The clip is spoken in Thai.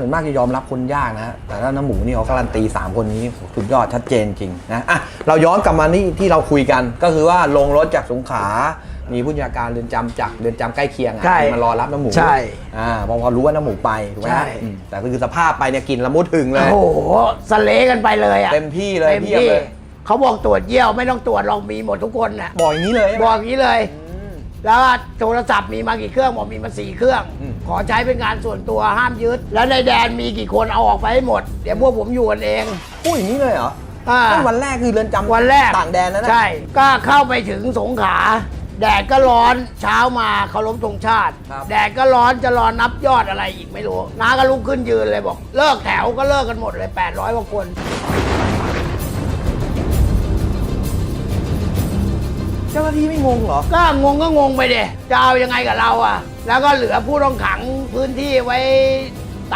ส่วนมากจะยอมรับคนยากนะฮะแต่ถ้าน้ำหมูนี่เขาการันตี 3 คนนี้สุดยอดชัดเจนจริงนะอะเราย้อนกลับมานี่ที่เราคุยกัน ก็คือว่าลงรถจากสงขลามีผู้จัดการเรือนจำจากเรือนจำใกล้เคียงอะใช่มารอรับน้ำหมูใช่อ่าพอพอรู้ว่าน้ำหมูไปถูกไหมใช่ อืมแต่คือสภาพไปเนี่ยกินละมุดถึงเลย โอ้โหสะเลกันไปเลยอะเต็มที่เลยเต็มเพียบที่เลยเขาบอกตรวจเยี่ยวไม่ต้องตรวจเรามีหมดทุกคนน่ะบอกอย่างนี้เลยใช่ไหมบอกอย่างนี้เลย อืม แล้วโทรศัพท์มีมากี่เครื่องบอกมีมาสี่เครื่อง อืม ขอใช้เป็นงานส่วนตัวห้ามยึด แล้วในแดนมีกี่คนเอาออกไปให้หมด เดี๋ยวพวกผมอยู่กันเอง พูดอย่างนี้เลยเหรออ่า นั่นวันแรกคือเรือนจำวันแรกต่างแดนนะนะ ใช่ ก็เข้าไปถึงสงขลาแดดก็ร้อนเช้ามาเคารพธงชาติ ครับ แดดก็ร้อนจะรอนับยอดอะไรอีกไม่รู้น้าก็ลุกขึ้นยืนเลยบอก เลิกแถวก็เลิกกันหมดเลย 800กว่าคน เจ้าหน้าที่ไม่งงเหรอ ก็งงก็งงไปเดจะเอายังไงกับเราอะ แล้วก็เหลือผู้ต้องขังพื้นที่ไว้